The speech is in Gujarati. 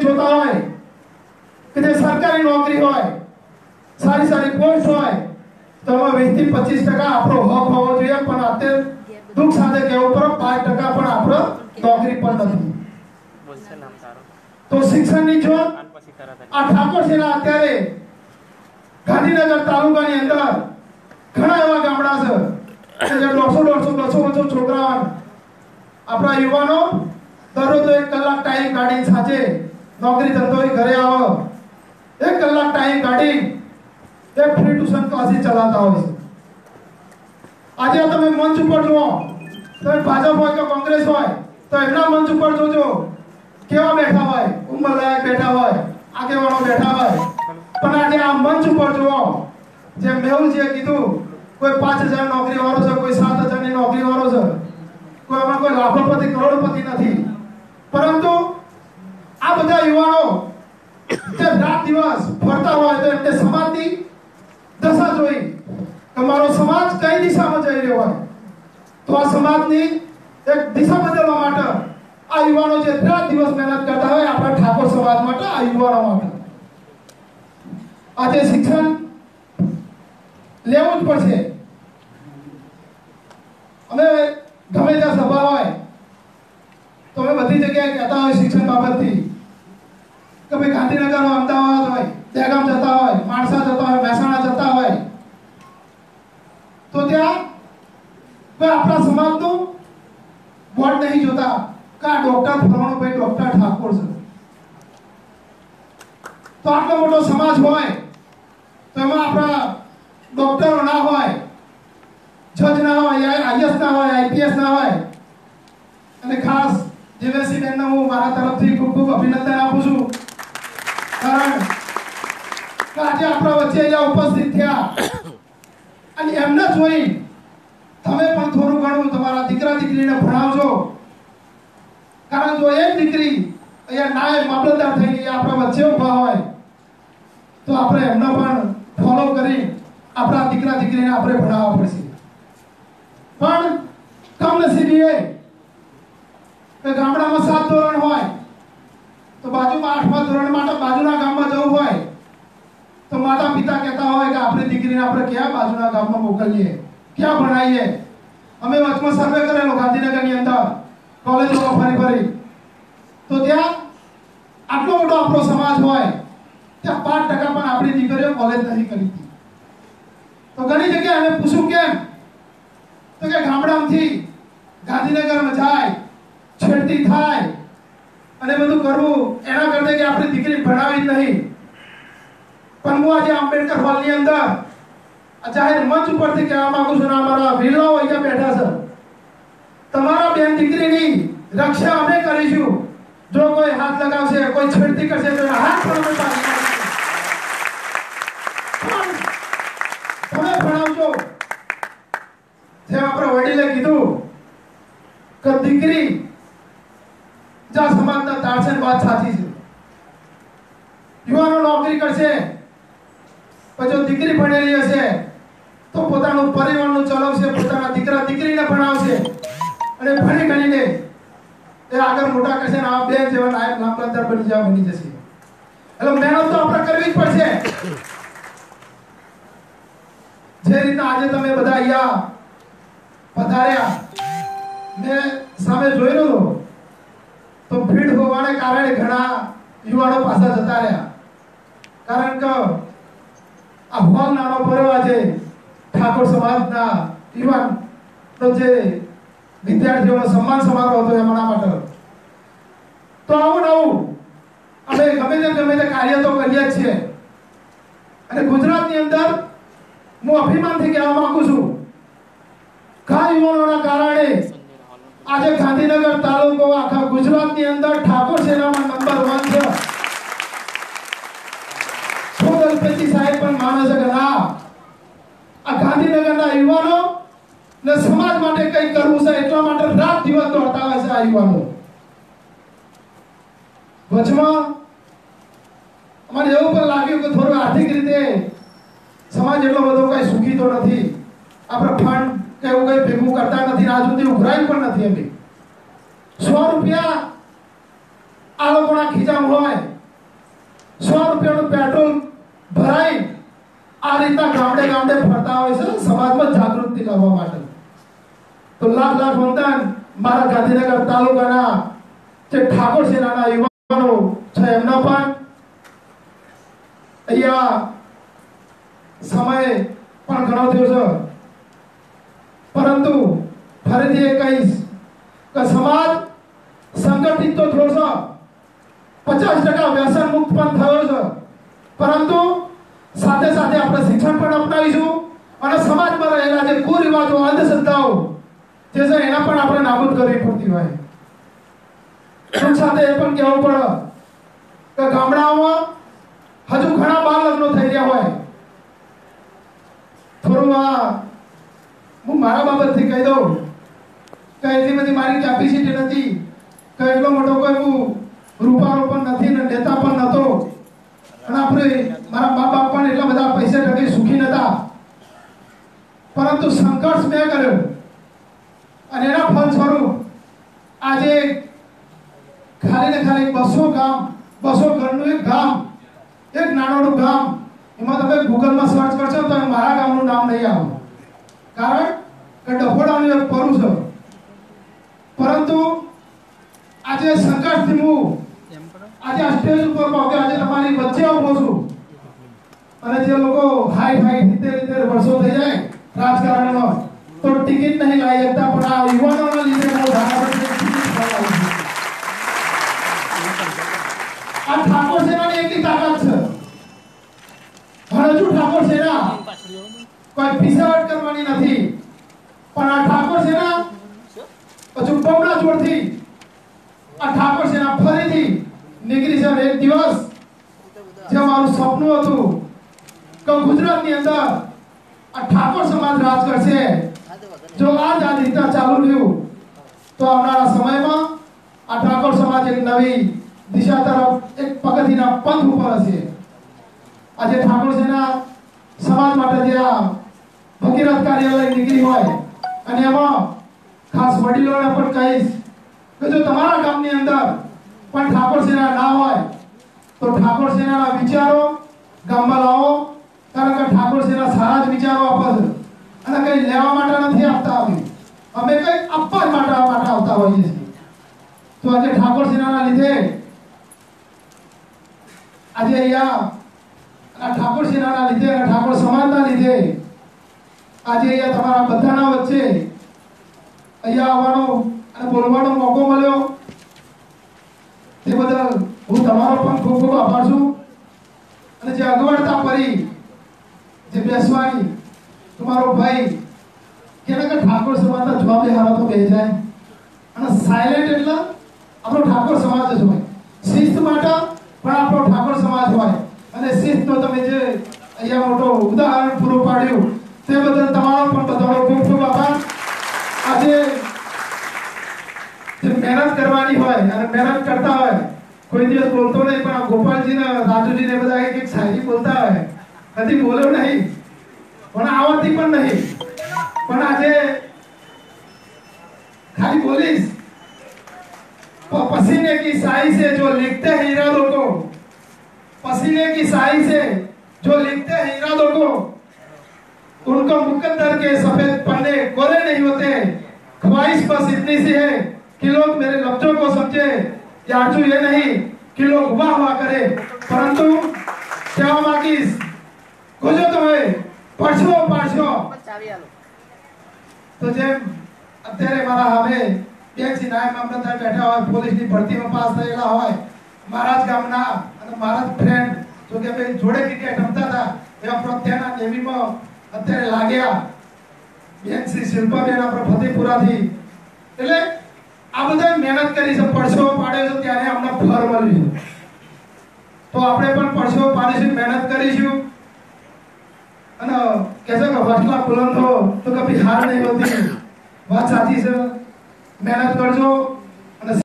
જોતા હોય, કે જે સરકારી નોકરી હોય, સારી સારી પોસ્ટ હોય, તો એમાં વીસથી પચીસ ટકા આપણો હક હોવો જોઈએ, પણ અત્યારે દુઃખ સાથે કહેવું પડે, પાંચ ટકા પણ આપણો નોકરી પણ નથી. તો શિક્ષણની જોત આ ઠાકોર સેના અત્યારે ગાંધીનગર તાલુકાની અંદર ઘણા એવા ગામડા છે જે દોઢસો દોઢસો બસો બસો છોકરાઓ આપણા યુવાનો દરરોજ એક કલાક ટાઈમ કાઢીને સાંજે નોકરી ધંધો ઘરે આવો. એક કલાક ટાઈમ કાઢી એ ફ્રી ટ્યુશન ક્લાસીસ ચલાવતા હોય છે. આજે તમે મંચ ઉપર જુઓ. તમે ભાજપ હોય કે કોંગ્રેસ હોય, તો એમના મંચ ઉપર જોજો. કેવા બેઠા હોય? ઉંમરલાયક બેઠા હોય, આગેવાનો બેઠા હોય. પણ આજે આ મંચ ઉપર જુઓ. જે મેહુલજીએ કીધું, કોઈ પાંચ હજાર નોકરી વાળો છે, કોઈ સાત હજારની નોકરી વાળો છે. કોઈ આમાં કોઈ લાખોપતિ કરોડપતિ નથી પરંતુ આ બધા યુવાનો જે રાત દિવસ ફરતા હોય તો એમને સમાજની દશા જોઈ કે મારો સમાજ કઈ દિશામાં જઈ રહ્યો હોય તો આ સમાજની એક દિશા બદલવા માટે આ યુવાનો છે રાત દિવસ મહેનત કરતા હોય, આપણા ઠાકોર સમાજ માટે આ યુવાનો માટે આજે શિક્ષણ લેવું જ પડશે. અમે ગમે ત્યાં સભા હોય, તો અમે બધી જગ્યાએ કહેતા હોય શિક્ષણ બાબતથી. કે ભાઈ ગાંધીનગર હોય અમદાવાદ હોય દહેગામ જતા હોય માણસા જતા હોય મહેસાણા જતા હોય તો ત્યાં કોઈ આપણા સમાજનું બોર્ડ નહીં જોતા કે આ ડોક્ટર ડોક્ટર ઠાકોર છે. તો આટલો મોટો સમાજ હોય, તો એમાં આપણા ડોક્ટરો ના હોય જજ ના હોય આઈએસ ના હોય આઈપીએસ ના હોય, અને ખાસ જીવેસી બેનને હું મારા તરફથી ખૂબ ખૂબ અભિનંદન આપું છું. કારણ કે આજે આપણા વચ્ચે અહીંયા ઉપસ્થિત થયા અને એમને જોઈ તમે પણ થોડું ઘણું તમારા દીકરા દીકરીને ભણાવજો. કારણ જો એ દીકરી અહીંયા નાયબ મામલતદાર થઈ ગઈ આપણા વચ્ચે ઊભા હોય, તો આપણે એમને પણ ફોલો કરી આપણા દીકરા દીકરીને આપણે ભણાવવા પડશે. પણ કમનસીબી એ ગામડામાં સાત ધોરણ હોય, તો બાજુમાં આઠમા ધોરણ માટે બાજુના ગામમાં જવું હોય, તો માતા પિતા કહેતા હોય કે આપણી દીકરીને આપણે ક્યાં બાજુના ગામમાં મોકલીએ, ક્યાં ભણાવીએ અમે વચમાં સર્વે કરેલો ગાંધીનગરની અંદર. કોલેજોમાં ફરી ફરી. તો ત્યાં આટલો મોટો આપણો સમાજ હોય, ત્યાં પાંચ ટકા પણ આપણી દીકરીઓ કોલેજ નહીં કરી હતી. તો ઘણી જગ્યાએ અમે પૂછ્યું કેમ? તો કે ગામડામાંથી ગાંધીનગરમાં જાય, છેડતી થાય, અને બધું કરવું, એના કરતા કે આપણી દીકરી ભણાવી નહીં. પણ હું આજે આંબેડકર હોલની અંદર જાહેર મંચ ઉપરથી કહેવા માંગુ છું ને અમારા વીરો અહીંયા બેઠા છે. તમારા બેન દીકરીની રક્ષા અમે કરીશું. જો કોઈ હાથ લગાવશે, કોઈ છેડતી કરશે, તો હાથ. પણ તમે ભણાવજો. જેમ આપણે વડીલે કીધું કે દીકરી જા સમાજના તાળશે ને વાત સાચી છે. યુવાનો નોકરી કરશે જો દીકરી ભણેલી હશે, તો પોતાનું પરિવારનું ચલાવશે અને ભણી ગણીને એ આગળ મોટા કરશે આ બે જેવા નાયક મામલતદાર બની જવા બની જશે. એટલે મહેનત તો આપણે કરવી જ પડશે. જે રીતના આજે તમે બધા અહીંયા પધાર્યા, મેં સામે જોઈ રહ્યો તો ભીડ હોવાને કારણે ઘણા યુવાનો પાછા જતા રહ્યા. કારણ કે આ હોલ નાનો ભરવા આજે ઠાકોર સમાજના યુવાન તો જે વિદ્યાર્થીઓનો સન્માન સમારોહ હતો એમના માટે તો આવું નવું અમે ગમે તે ગમે તે કાર્ય તો કરીએ જ છીએ. અને ગુજરાતની અંદર હું અભિમાનથી કહેવા માંગુ છું ઘણા યુવાનોના કારણે આજે ગાંધીનગર તાલુકો આખા ગુજરાતની અંદર ઠાકોર સેનામાં નંબર વન છે. ખુદ અલ્પેશજી સાહેબ પણ માને છે કે ના? આ ગાંધીનગરના યુવાનો ને સમાજ માટે કંઈક કરવું છે, એટલા માટે રાત દિવસ દોડતા છે આ યુવાનો. વચમાં અમારે એવું પણ લાગ્યું કે થોડું આર્થિક રીતે સમાજ એટલો બધો કઈ સુખી તો નથી. આપણે ફંડ કે એવું કઈ ભેગું કરતા નથી આજ સુધી ઉઘરાયું પણ નથી અમે સો રૂપિયા આ લોકોના ખીચામાં હોય. પેટ્રોલ ભરાઈ આ રીતના ગામડે ગામડે ફરતા હોય છે, સમાજમાં જાગૃતિ લાવવા માટે. તો લાખ લાખ વંદન મારા ગાંધીનગર તાલુકાના જે ઠાકોર સેનાના યુવાનો છે, એમના પણ અહીંયા સમય પણ ઘણો થયો છે. પરંતુ ફરીથી એ કહીશ કે સમાજ સંગઠિત તો થયો છે. પચાસ ટકા વ્યસન મુક્ત પણ થયો છે. પરંતુ સાથે સાથે આપણે શિક્ષણ પણ અપનાવીશું અને સમાજમાં રહેલા જે કુરિવાજો, અંધશ્રદ્ધાઓ જે છે એના પણ આપણે નાબૂદ કરવી પડતી હોય. ટૂંક સાથે એ પણ કહેવું પડે કે ગામડાઓમાં હજુ ઘણા બાળ લગ્નો થઈ રહ્યા હોય. થોડું આ હું મારા બાબતથી કહી દઉં કે એટલી બધી મારી કેપેસિટી નથી, કે એટલો મોટો કોઈ હું રૂપાળો પણ નથી ને નેતા પણ નહોતો. અને આપણે મારા મા બાપ પણ એટલા બધા પૈસા ટકે સુખી નતા. પરંતુ સંઘર્ષ મેં કર્યો. અને એના ફળ સ્વરૂપ આજે ખાલી ને ખાલી બસો ગામ, બસો ઘરનું એક ગામ, એક નાનોડું ગામ, એમાં તમે ગૂગલમાં સર્ચ કરશો તો મારા ગામનું નામ નહીં આવે. કારણ કે ડફોડાનું એક પરું છે. પરંતુ આજે સંઘર્ષથી હું આજે આ સ્ટેજ ઉપર પહોંચ્યો આજે તમારી વચ્ચે ઊભો છું. અને જે લોકો હાઈ ફાઈ સિત્તેર સિત્તેર વર્ષો થઈ જાય, રાજકારણમાં ટિકિટ નહીં લાવી શકતા પણ આ યુવાનોના લીધે હું ધારાસભ્ય આ ઠાકોર સેના કોઈ નીકળી છે એક દિવસ. જે મારું સપનું હતું કે ગુજરાતની અંદર આ ઠાકોર સમાજ રાજ કરશે. જો આ જ આ રીતના ચાલુ રહ્યું, તો આવનારા સમયમાં આ ઠાકોર સમાજ એક નવી દિશા તરફ, એક પગથીના પંથ ઉપર હશે. આજે ઠાકોરજીના સમાજ માટે જે આ ભગીરથ કાર્યાલય નીકળી હોય, અને એમાં ખાસ વડીલોને પણ કહીશ કે જો તમારા ગામની અંદર પણ ઠાકોર સેના ના હોય, તો ઠાકોર સેનાના વિચારો ગામમાં લાવો. કારણ કે ઠાકોર સેના સારા જ વિચારો આપે છે. અને કઈ લેવા માટે નથી આવતા અમે. અમે કઈ આપવા માટે માટે આવતા હોઈએ છીએ. તો આજે ઠાકોર સેનાના લીધે આજે અહીંયા આ ઠાકોર સેનાના લીધે અને ઠાકોર સમાજના લીધે આજે અહીંયા તમારા બધાના વચ્ચે અહીંયા આવવાનો અને બોલવાનો મોકો મળ્યો. તે બદલ હું તમારો પણ ખૂબ ખૂબ આભાર છું. અને જે અગવડતા પડી, જે બેસવાની તમારો ભાઈ કે ઠાકોર સમાજના જવાબે હારા તો બે જાય અને સાયલેન્ટ એટલે આપણો ઠાકોર સમાજ જ હોય શિસ્ત માટે પણ આપણો ઠાકોર સમાજ હોય અને શિસ્તનો તમે જે અહીંયા મોટો ઉદાહરણ પૂરું પાડ્યું તે બદલ તમારો પણ બધાનો ખૂબ ખૂબ આભાર આજે જે મહેનત કરવાની હોય અને મહેનત કરતા હોય કોઈ દિવસ બોલતો નહીં પણ આ ગોપાલજી ને રાજુજી ને બધા એક એક બોલતા હોય કદી બોલ્યો નહીં પણ આવડતી પણ નહીં પણ આજે ખાલી બોલીશ प- पसीने की साई से जो लिखते हैं इरादों को पसीने की साई से जो लिखते हैं इरादों को उनको मुकद्दर के सफेद पन्ने कोरे नहीं होते ख्वाहिश बस इतनी सी है कि लोग मेरे लफ्जों को समझे या आरज़ू ये नहीं कि लोग वाह वाह करे परंतु क्या मांगीस खोजो તમે પડશો પાડશો તો જેમ અત્યારે મારા હવે બેનસી નાયબ મામલતદાર બેઠા હોય પોલીસની ભરતીમાં પાસ થયેલા હોય મારા જ ગામના અને મારા જ ફ્રેન્ડ જો કે ભાઈ જોડે ક્રિકેટ રમતા હતા એવા પ્રત્યાના નેવીમાં અત્યારે લાગ્યા. બેનસી શિલ્પાબેન આપણે ફતેપુરાથી. એટલે આ બધા મહેનત કરી છે પડશો પાડ્યો છે ત્યારે અમને ફળ મળ્યું તો આપણે પણ પડશો પાડીશું મહેનત કરીશું. અને કહેશે કે હોસલા બુલંદ હો તો કભી હાર નહીં હોતી. વાત સાચી છે. મહેનત કરજો.